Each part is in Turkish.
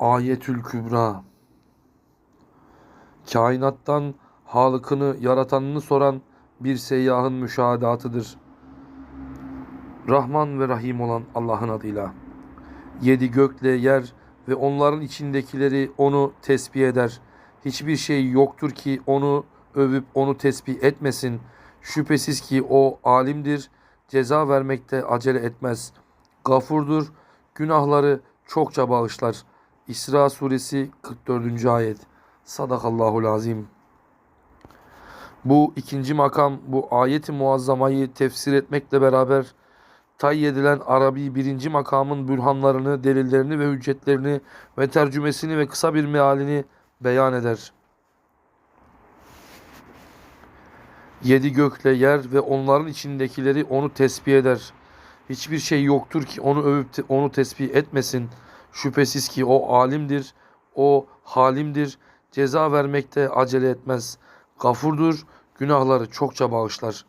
Ayetül Kübra Kainattan Halıkını, yaratanını soran bir seyyahın müşahedatıdır. Rahman ve Rahim olan Allah'ın adıyla. Yedi gökle yer ve onların içindekileri onu tesbih eder. Hiçbir şey yoktur ki onu övüp onu tesbih etmesin. Şüphesiz ki o alimdir, ceza vermekte acele etmez. Gafurdur, günahları çokça bağışlar. İsra suresi 44. ayet. Sadakallahul azim. Bu ikinci makam bu ayeti muazzamayı tefsir etmekle beraber tay edilen Arabi birinci makamın bürhanlarını, delillerini ve hüccetlerini ve tercümesini ve kısa bir mealini beyan eder. Yedi gökle yer ve onların içindekileri onu tesbih eder. Hiçbir şey yoktur ki onu övüp onu tesbih etmesin. Şüphesiz ki o alimdir, o halimdir, ceza vermekte acele etmez. Gafurdur, günahları çokça bağışlar.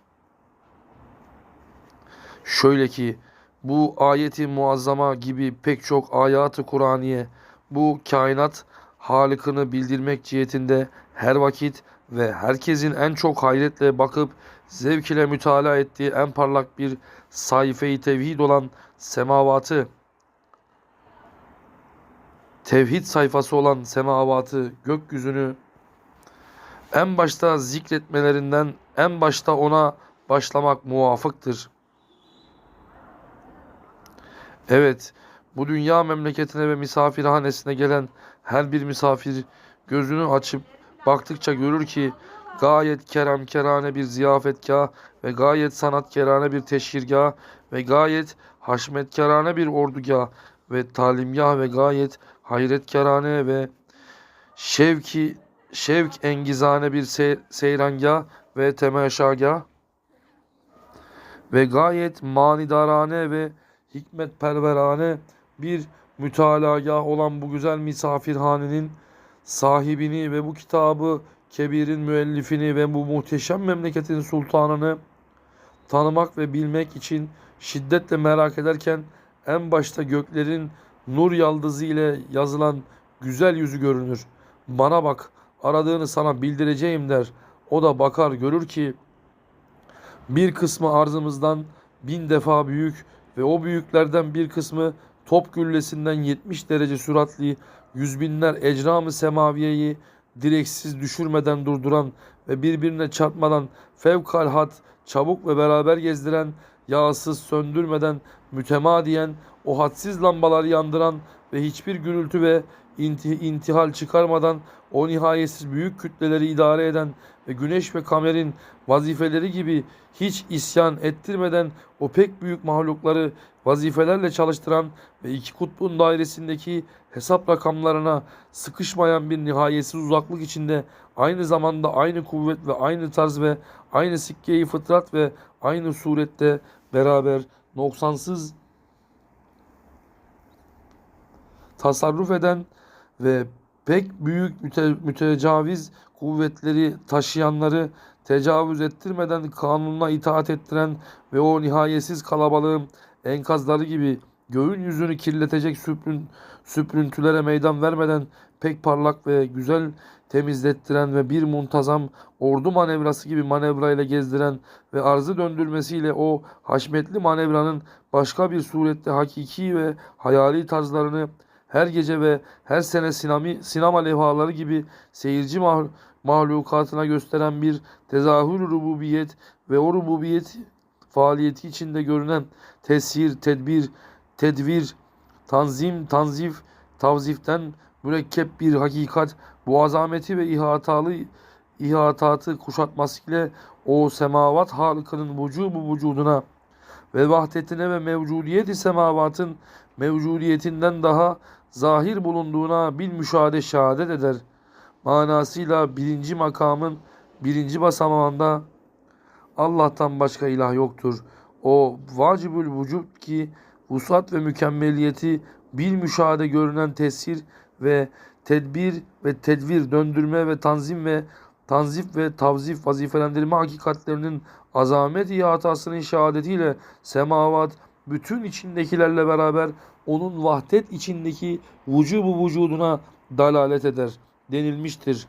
Şöyle ki bu ayeti muazzama gibi pek çok ayatı Kur'aniye bu kainat halikini bildirmek cihetinde her vakit ve herkesin en çok hayretle bakıp zevk ile mütalaa ettiği en parlak bir sayfe-i tevhid olan semavatı tevhid sayfası olan semavatı gökyüzünü en başta zikretmelerinden en başta ona başlamak muvafıktır. Evet, bu dünya memleketine ve misafirhanesine gelen her bir misafir gözünü açıp baktıkça görür ki gayet keremkerane bir ziyafetgah ve gayet sanatkerane bir teşhirgah ve gayet haşmetkerane bir ordugah ve talimgah ve gayet hayretkerane ve şevki şevk engizane bir se seyrangah ve temeşagah ve gayet manidarane ve hikmetperverane bir mütalagah olan bu güzel misafirhanenin sahibini ve bu kitabı kebirin müellifini ve bu muhteşem memleketin sultanını tanımak ve bilmek için şiddetle merak ederken en başta göklerin nur yaldızı ile yazılan güzel yüzü görünür. Bana bak, aradığını sana bildireceğim der. O da bakar görür ki bir kısmı arzımızdan bin defa büyük ve o büyüklerden bir kısmı top güllesinden 70 derece süratli yüz binler ecram-ı semaviyeyi direksiz düşürmeden durduran ve birbirine çarpmadan fevkalhat çabuk ve beraber gezdiren yağsız söndürmeden mütemadiyen o hadsiz lambaları yandıran ve hiçbir gürültü ve intihal çıkarmadan o nihayetsiz büyük kütleleri idare eden ve güneş ve kamerin vazifeleri gibi hiç isyan ettirmeden o pek büyük mahlukları vazifelerle çalıştıran ve iki kutbun dairesindeki hesap rakamlarına sıkışmayan bir nihayetsiz uzaklık içinde aynı zamanda aynı kuvvet ve aynı tarz ve aynı sikkeyi fıtrat ve aynı surette beraber noksansız tasarruf eden ve pek büyük müte, mütecaviz kuvvetleri taşıyanları tecavüz ettirmeden kanununa itaat ettiren ve o nihayetsiz kalabalığın enkazları gibi göğün yüzünü kirletecek süprün, süprüntülere meydan vermeden pek parlak ve güzel temizlettiren ve bir muntazam ordu manevrası gibi manevrayla gezdiren ve arzı döndürmesiyle o haşmetli manevranın başka bir surette hakiki ve hayali tarzlarını her gece ve her sene sinami, sinema levhaları gibi seyirci mah- mahlukatına gösteren bir tezahür rububiyet ve o rububiyet faaliyeti içinde görünen tesir, tedbir, tedvir, tanzim, tanzif, tavziften mürekkep bir hakikat bu azameti ve ihatalı ihatatı kuşatmasıyla o semavat halıkının vücubu vücuduna ve vahdetine ve mevcudiyeti semavatın mevcudiyetinden daha zahir bulunduğuna bil müşahede şehadet eder. Manasıyla birinci makamın birinci basamağında Allah'tan başka ilah yoktur. O vacibül vücut ki vusat ve mükemmeliyeti bil müşahede görünen tesir ve tedbir ve tedvir döndürme ve tanzim ve tanzif ve tavzif vazifelendirme hakikatlerinin azamet ihatasının şehadetiyle semavat bütün içindekilerle beraber onun vahdet içindeki vücubu vücuduna dalalet eder denilmiştir.